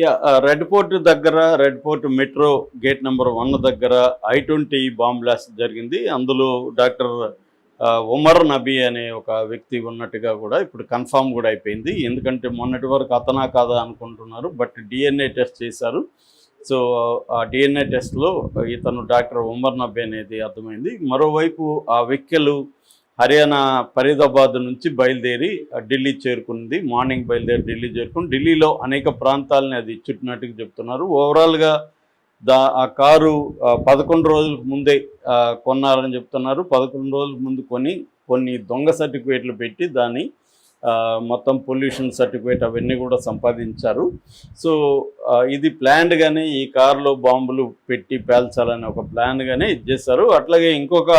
Yeah Red Fort దగ్గర Red Fort metro gate number one దగ్గర I twenty bomb blast జరిగింది. అందులో doctor Umar Nabi అనే ఒక వ్యక్తి ఉన్నట్టుగా కూడా ఇప్పుడు కన్ఫామ్ కూడా అయిపోయింది. ఎందుకంటే మొన్నటి వరకు అతనా కాదా అనుకుంటున్నారు బట్ డిఎన్ఏ టెస్ట్ చేశారు. సో ఆ డిఎన్ఏ టెస్ట్లో ఇతను డాక్టర్ ఉమర్ నబీ అనేది అర్థమైంది. మరోవైపు ఆ వెహికల్ హర్యానా ఫరీదాబాద్ నుంచి బయలుదేరి ఆ, ఢిల్లీ చేరుకుంది. మార్నింగ్ బయలుదేరి ఢిల్లీ చేరుకుని ఢిల్లీలో అనేక ప్రాంతాలని అది చుట్టినట్టుగా చెప్తున్నారు. ఓవరాల్గా దా ఆ కారు పదకొండు రోజులకు ముందే కొన్నారని చెప్తున్నారు. పదకొండు రోజుల ముందు కొని కొన్ని దొంగ సర్టిఫికేట్లు పెట్టి దాన్ని మొత్తం పొల్యూషన్ సర్టిఫికేట్ అవన్నీ కూడా సంపాదించారు. సో ఇది ప్లాన్డ్గానే ఈ కారులో బాంబులు పెట్టి పేల్చాలని ఒక ప్లాన్గానే ఇది చేశారు. అట్లాగే ఇంకొక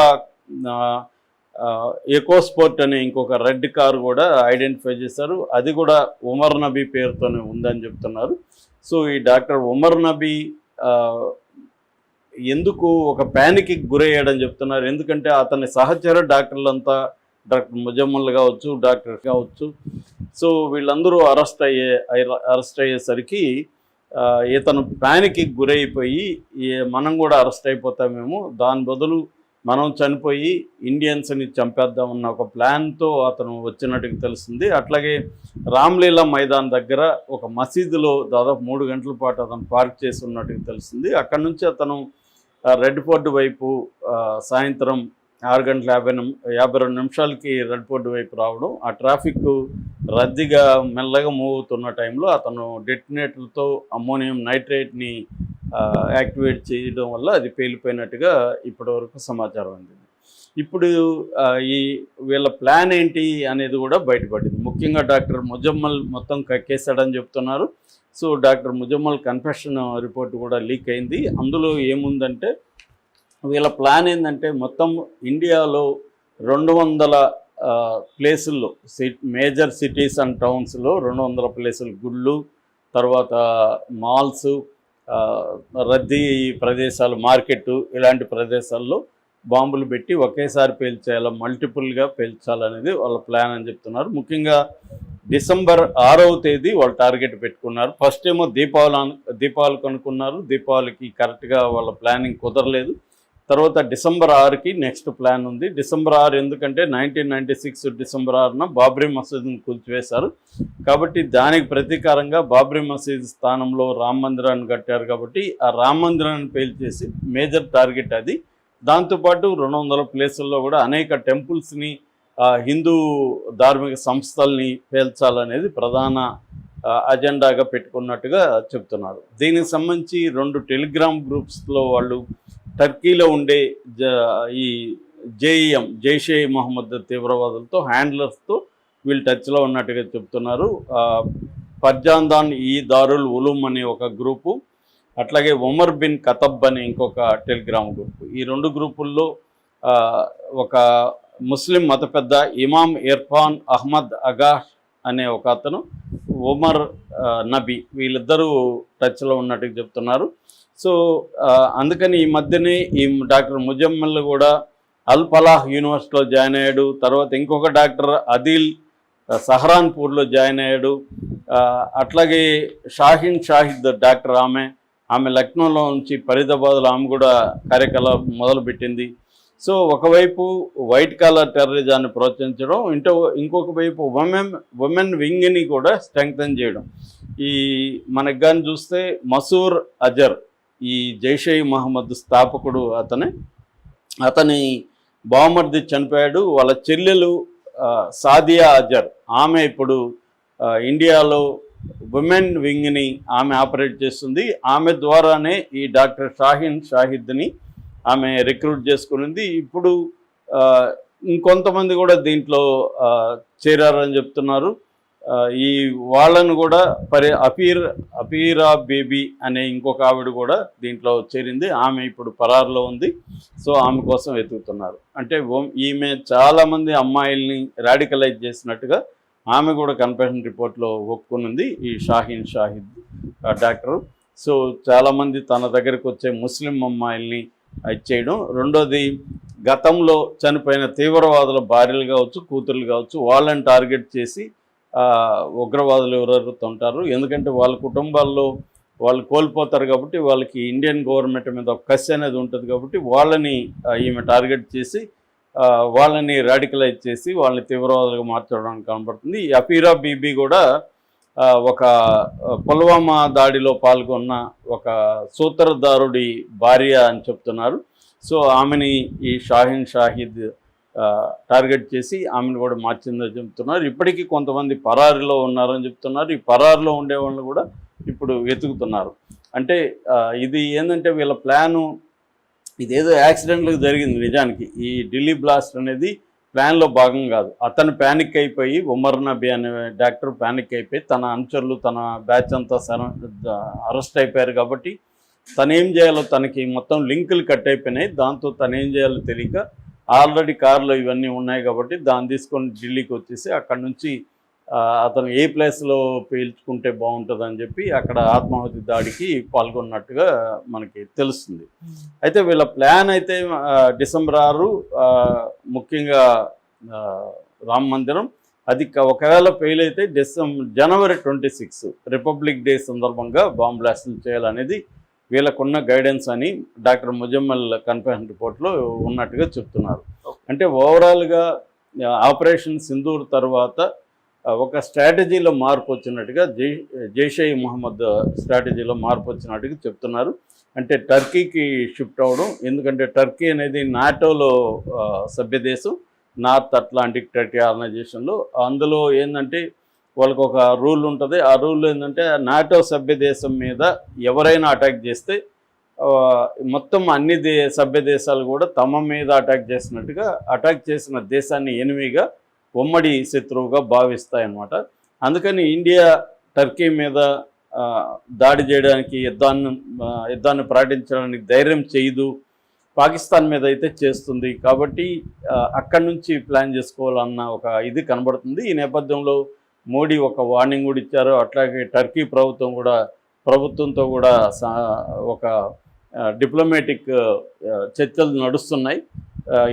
ఎకోస్పోర్ట్ అనే ఇంకొక రెడ్ కార్ కూడా ఐడెంటిఫై చేశారు. అది కూడా ఉమర్ నబీ పేరుతోనే ఉందని చెప్తున్నారు. సో ఈ డాక్టర్ ఉమర్ నబీ ఎందుకు ఒక ప్యానిక్కి గురయ్యాడని చెప్తున్నారు? ఎందుకంటే అతని సహచర డాక్టర్లంతా డాక్టర్ ముజమ్మల్ కావచ్చు డాక్టర్ కావచ్చు సో వీళ్ళందరూ అరెస్ట్ అయ్యే అరెస్ట్ అయ్యేసరికి ఇతను ప్యానిక్కి గురైపోయి మనం కూడా అరెస్ట్ అయిపోతామేమో దాని బదులు మనం చనిపోయి ఇండియన్స్ని చంపేద్దామన్న ఒక ప్లాన్తో అతను వచ్చినట్టుగా తెలిసింది అట్లాగే రామ్లీలా మైదాన్ దగ్గర ఒక మసీదులో దాదాపు మూడు గంటల పాటు అతను పార్క్ చేసి ఉన్నట్టుగా తెలిసింది అక్కడ నుంచి అతను రెడ్ ఫోర్ట్ వైపు సాయంత్రం ఆరు గంటల యాభై నిమి యాభై రెండు నిమిషాలకి రెడ్ ఫోర్ట్ వైపు రావడం. ఆ ట్రాఫిక్ రద్దీగా మెల్లగా మూవ్ అవుతున్న టైంలో అతను డెటినేటర్తో అమ్మోనియం నైట్రేట్ని యాక్టివేట్ చేయడం వల్ల అది పేలిపోయినట్టుగా ఇప్పటివరకు సమాచారం అందింది. ఇప్పుడు ఈ వీళ్ళ ప్లాన్ ఏంటి అనేది కూడా బయటపడింది. ముఖ్యంగా డాక్టర్ ముజమ్మల్ మొత్తం కక్కేశాడని చెప్తున్నారు. So doctor Muzammil confession report కూడా లీక్ అయింది. అందులో ఏముందంటే వీళ్ళ ప్లాన్ ఏంటంటే మొత్తం ఇండియాలో రెండు వందల ప్లేసుల్లో మేజర్ సిటీస్ అండ్ టౌన్స్లో రెండు వందల ప్లేసులు గుళ్ళు తర్వాత మాల్స్ రద్దీ ప్రదేశాలు మార్కెట్ ఇలాంటి ప్రదేశాల్లో బాంబులు పెట్టి ఒకేసారి పేల్చేయాలి మల్టిపుల్గా పేల్చాలనేది వాళ్ళ ప్లాన్ అని చెప్తున్నారు. ముఖ్యంగా డిసెంబర్ ఆరవ తేదీ వాళ్ళు టార్గెట్ పెట్టుకున్నారు. ఫస్ట్ ఏమో దీపావళి దీపావళి కనుక్కున్నారు. దీపావళికి కరెక్ట్గా వాళ్ళ ప్లానింగ్ కుదరలేదు. తర్వాత డిసెంబర్ ఆరుకి నెక్స్ట్ ప్లాన్ ఉంది. డిసెంబర్ ఆరు ఎందుకంటే నైన్టీన్ నైన్టీ సిక్స్ డిసెంబర్ ఆరున బాబ్రీ మసీదుని కూల్చివేశారు. కాబట్టి దానికి ప్రతీకారంగా బాబ్రీ మసీద్ స్థానంలో రామ మందిరాన్ని కట్టారు కాబట్టి ఆ రామ మందిరాన్ని పేల్చేసి మేజర్ టార్గెట్ అది. దాంతోపాటు రెండు వందల ప్లేసుల్లో కూడా అనేక టెంపుల్స్ని హిందూ ధార్మిక సంస్థల్ని పేల్చాలనేది ప్రధాన అజెండాగా పెట్టుకున్నట్టుగా చెప్తున్నారు. దీనికి సంబంధించి రెండు టెలిగ్రామ్ గ్రూప్స్లో వాళ్ళు టర్కీలో ఉండే జ ఈ జేఈఎం జైషే మొహమ్మద్ తీవ్రవాదులతో హ్యాండ్లర్స్తో వీళ్ళు టచ్లో ఉన్నట్టుగా చెప్తున్నారు. పర్జాందాన్ ఈ దారుల్ ఉలూమ్ అనే ఒక గ్రూపు అట్లాగే ఉమర్ బిన్ కతబ్ అనే ఇంకొక టెలిగ్రామ్ గ్రూప్. ఈ రెండు గ్రూపుల్లో ఒక ముస్లిం మత పెద్ద ఇమాం ఇర్ఫాన్ అహ్మద్ అగాష్ అనే ఒక అతను ఉమర్ నబీ వీళ్ళిద్దరూ టచ్లో ఉన్నట్టుగా చెప్తున్నారు. సో అందుకని ఈ మధ్యనే ఈ డాక్టర్ ముజమ్మల్ కూడా అల్ ఫలాహ్ యూనివర్సిటీలో జాయిన్ అయ్యాడు. తర్వాత ఇంకొక డాక్టర్ అదిల్ సహరాన్పూర్లో జాయిన్ అయ్యాడు. అట్లాగే షాహిన్ షాహిద్ డాక్టర్ ఆమె ఆమె లక్నోలో నుంచి ఫరీదాబాద్లో ఆమె కూడా కార్యకలాపం మొదలుపెట్టింది. సో ఒకవైపు వైట్ కాలర్ టెర్రరిజాన్ని ప్రోత్సహించడం ఇంటో ఇంకొక వైపు ఉమెన్ ఉమెన్ వింగ్ని కూడా స్ట్రెంగ్తన్ చేయడం. ఈ మనకు కానీ చూస్తే మసూర్ అజర్ ఈ జైషే మహమ్మద్ స్థాపకుడు అతనే. అతని బామర్ది చనిపోయాడు. వాళ్ళ చెల్లెలు సాదియా అజర్. ఆమె ఇప్పుడు ఇండియాలో ఉమెన్ వింగ్ని ఆమె ఆపరేట్ చేస్తుంది. ఆమె ద్వారానే ఈ డాక్టర్ షాహిన్ షాహిద్ని ఆమె రిక్రూట్ చేసుకునింది. ఇప్పుడు ఇంకొంతమంది కూడా దీంట్లో చేరారని చెప్తున్నారు. ఈ వాళ్ళను కూడా పరి అపీర్ అపీరా బేబీ అనే ఇంకొక ఆవిడ కూడా దీంట్లో చేరింది. ఆమె ఇప్పుడు పరారులో ఉంది. సో ఆమె కోసం వెతుకుతున్నారు. అంటే ఈమె చాలామంది అమ్మాయిల్ని రాడికలైజ్ చేసినట్టుగా ఆమె కూడా కన్ఫెషన్ రిపోర్ట్లో ఒప్పుకున్నది ఈ Shaheen Shahid doctor doctor. So చాలామంది తన దగ్గరికి వచ్చే ముస్లిం అమ్మాయిల్ని చేయడం రెండోది గతంలో చనిపోయిన తీవ్రవాదుల భార్యలు కావచ్చు కూతుర్లు కావచ్చు వాళ్ళని టార్గెట్ చేసి ఉగ్రవాదులు ఎవరెవరు ఉంటారు ఎందుకంటే వాళ్ళ కుటుంబాల్లో వాళ్ళు కోల్పోతారు కాబట్టి వాళ్ళకి ఇండియన్ గవర్నమెంట్ మీద ఒక కసి అనేది ఉంటుంది కాబట్టి వాళ్ళని ఈమె టార్గెట్ చేసి వాళ్ళని రాడికలైజ్ చేసి వాళ్ళని తీవ్రవాదులుగా మార్చడానికి కనబడుతుంది. అఫీరా బీబీ కూడా ఒక పుల్వామా దాడిలో పాల్గొన్న ఒక సూత్రధారుడి భార్య అని చెప్తున్నారు. సో ఆమెని ఈ షాహిన్ షాహిద్ టార్గెట్ చేసి ఆమెను కూడా మార్చిందని చెప్తున్నారు. ఇప్పటికీ కొంతమంది పరారిలో ఉన్నారని చెప్తున్నారు. ఈ పరారిలో ఉండే వాళ్ళని కూడా ఇప్పుడు వెతుకుతున్నారు. అంటే ఇది ఏంటంటే వీళ్ళ ప్లాను ఇదేదో యాక్సిడెంట్లకు జరిగింది నిజానికి. ఈ ఢిల్లీ బ్లాస్ట్ అనేది ప్లాన్లో భాగం కాదు. అతను ప్యానిక్ అయిపోయి ఉమర్ నబీ అనే డాక్టర్ ప్యానిక్ అయిపోయి తన అనుచరులు తన బ్యాచ్ అంతా అరెస్ట్ అయిపోయారు కాబట్టి తను ఏం చేయాలో తనకి మొత్తం లింకులు కట్ అయిపోయినాయి. దాంతో తనేం చేయాలో తెలియక ఆల్రెడీ కార్లో ఇవన్నీ ఉన్నాయి కాబట్టి దాన్ని తీసుకొని ఢిల్లీకి వచ్చేసి అక్కడ నుంచి అతను ఏ ప్లేస్లో పీల్చుకుంటే బాగుంటుందని చెప్పి అక్కడ ఆత్మాహుతి దాడికి పాల్గొన్నట్టుగా మనకి తెలుస్తుంది. అయితే వీళ్ళ ప్లాన్ అయితే డిసెంబర్ ఆరు ముఖ్యంగా రామ మందిరం. అది ఒకవేళ ఫెయిల్ అయితే డిసెంబర్ జనవరి ట్వంటీ సిక్స్ రిపబ్లిక్ డే సందర్భంగా బాంబ్ బ్లాస్టులు చేయాలనేది వీళ్ళకున్న గైడెన్స్ అని డాక్టర్ ముజమ్మల్ కన్ఫరెన్స్ రిపోర్ట్లో ఉన్నట్టుగా చెప్తున్నారు. అంటే ఓవరాల్గా ఆపరేషన్ సింధూర్ తర్వాత ఒక స్ట్రాటజీలో మార్పు వచ్చినట్టుగా జై జైషే మహమ్మద్ స్ట్రాటజీలో మార్పు వచ్చినట్టుగా చెప్తున్నారు. అంటే టర్కీకి షిఫ్ట్ అవ్వడం ఎందుకంటే టర్కీ అనేది నాటోలో ఆ, సభ్య దేశం నార్త్ అట్లాంటిక్ ట్రెటీ ఆర్గనైజేషన్లో అందులో ఏంటంటే వాళ్ళకు ఒక రూల్ ఉంటుంది. ఆ రూల్ ఏంటంటే నాటో సభ్య దేశం మీద ఎవరైనా అటాక్ చేస్తే మొత్తం అన్ని దే సభ్య దేశాలు కూడా తమ మీద అటాక్ చేసినట్టుగా అటాక్ చేసిన దేశాన్ని ఎనిమిగా ఉమ్మడి శత్రువుగా భావిస్తాయన్నమాట. అందుకని ఇండియా టర్కీ మీద దాడి చేయడానికి యుద్ధాన్ని యుద్ధాన్ని ప్రకటించడానికి ధైర్యం చేయదు. పాకిస్తాన్ మీద అయితే చేస్తుంది. కాబట్టి అక్కడి నుంచి ప్లాన్ చేసుకోవాలన్న ఒక ఇది కనబడుతుంది. ఈ నేపథ్యంలో మోడీ ఒక వార్నింగ్ కూడా ఇచ్చారు. అట్లాగే టర్కీ ప్రభుత్వం కూడా ప్రభుత్వంతో కూడా సా- ఒక డిప్లొమాటిక్ చర్చలు నడుస్తున్నాయి.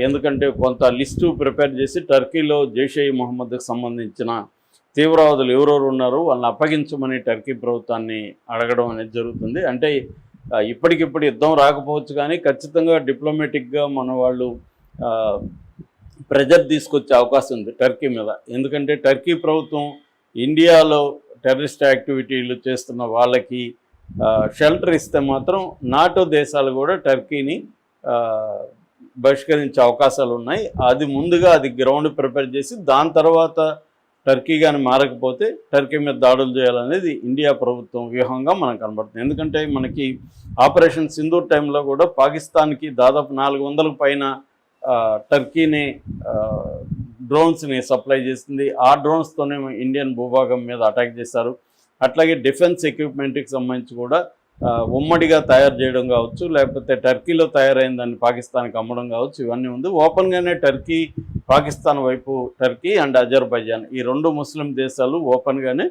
ఎందుకంటే కొంత లిస్టు ప్రిపేర్ చేసి టర్కీలో జైషే మొహమ్మద్కి సంబంధించిన తీవ్రవాదులు ఎవరెవరు ఉన్నారో వాళ్ళని అప్పగించమని టర్కీ ప్రభుత్వాన్ని అడగడం అనేది జరుగుతుంది. అంటే ఇప్పటికిప్పుడు యుద్ధం రాకపోవచ్చు కానీ ఖచ్చితంగా డిప్లొమాటిక్గా మన వాళ్ళు ప్రెజర్ తీసుకొచ్చే అవకాశం ఉంది టర్కీ మీద. ఎందుకంటే టర్కీ ప్రభుత్వం ఇండియాలో టెర్రరిస్ట్ యాక్టివిటీలు చేస్తున్న వాళ్ళకి షెల్టర్ ఇస్తే మాత్రం నాటో దేశాలు కూడా టర్కీని బహిష్కరించే అవకాశాలు ఉన్నాయి. అది ముందుగా అది గ్రౌండ్ ప్రిపేర్ చేసి దాని తర్వాత టర్కీ కానీ మారకపోతే టర్కీ మీద దాడులు చేయాలనేది ఇండియా ప్రభుత్వం వ్యూహంగా మనకు కనబడుతుంది. ఎందుకంటే మనకి ఆపరేషన్ సింధూర్ టైంలో కూడా పాకిస్తాన్కి దాదాపు నాలుగు వందలకు పైన టర్కీని డ్రోన్స్ని సప్లై చేసింది. ఆ డ్రోన్స్తోనే ఇండియన్ భూభాగం మీద అటాక్ చేశారు. అట్లాగే డిఫెన్స్ ఎక్విప్మెంట్కి సంబంధించి కూడా ఉమ్మడిగా తయారు చేయడం కావచ్చు లేకపోతే టర్కీలో తయారైన దాన్ని పాకిస్తాన్కి అమ్మడం కావచ్చు ఇవన్నీ ఉంది. ఓపెన్గానే టర్కీ పాకిస్తాన్ వైపు టర్కీ అండ్ అజర్బైజాన్ ఈ రెండు ముస్లిం దేశాలు ఓపెన్గానే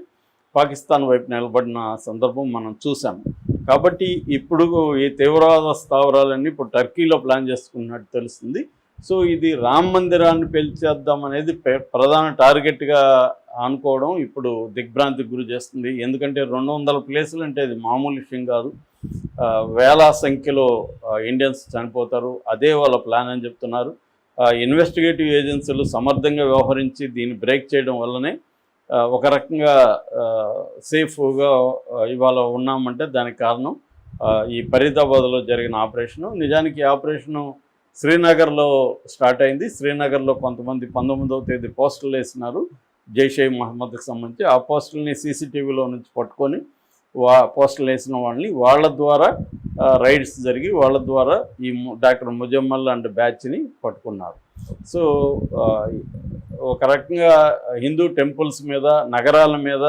పాకిస్తాన్ వైపు నిలబడిన సందర్భం మనం చూసాం కాబట్టి ఇప్పుడు ఈ తీవ్రవాద స్థావరాలన్నీ ఇప్పుడు టర్కీలో ప్లాన్ చేసుకున్నట్టు తెలుస్తుంది. సో ఇది రామ్ మందిరాన్ని పెంచేద్దాం అనేది ప్రధాన టార్గెట్గా అనుకోవడం ఇప్పుడు దిగ్భ్రాంతికి గురి చేస్తుంది. ఎందుకంటే రెండు వందల ప్లేసులు అంటే ఇది మామూలు విషయం కాదు. వేల సంఖ్యలో ఇండియన్స్ చనిపోతారు. అదే వాళ్ళ ప్లాన్ అని చెప్తున్నారు. ఇన్వెస్టిగేటివ్ ఏజెన్సీలు సమర్థంగా వ్యవహరించి దీన్ని బ్రేక్ చేయడం వల్లనే ఒక రకంగా సేఫ్గా ఇవాళ ఉన్నామంటే దానికి కారణం ఈ ఫరీదాబాద్లో జరిగిన ఆపరేషను. నిజానికి ఆపరేషను శ్రీనగర్లో స్టార్ట్ అయింది. శ్రీనగర్లో కొంతమంది పంతొమ్మిదవ తేదీ పోస్టులు వేసినారు. జైషే మహమ్మద్కి సంబంధించి ఆ పోస్టుల్ని సీసీటీవీలో నుంచి పట్టుకొని వా పోస్టులు వేసిన వాళ్ళని వాళ్ళ ద్వారా రైడ్స్ జరిగి వాళ్ళ ద్వారా ఈ డాక్టర్ ముజమ్మల్ అండ్ బ్యాచ్ని పట్టుకున్నారు. సో ఒక రకంగా హిందూ టెంపుల్స్ మీద నగరాల మీద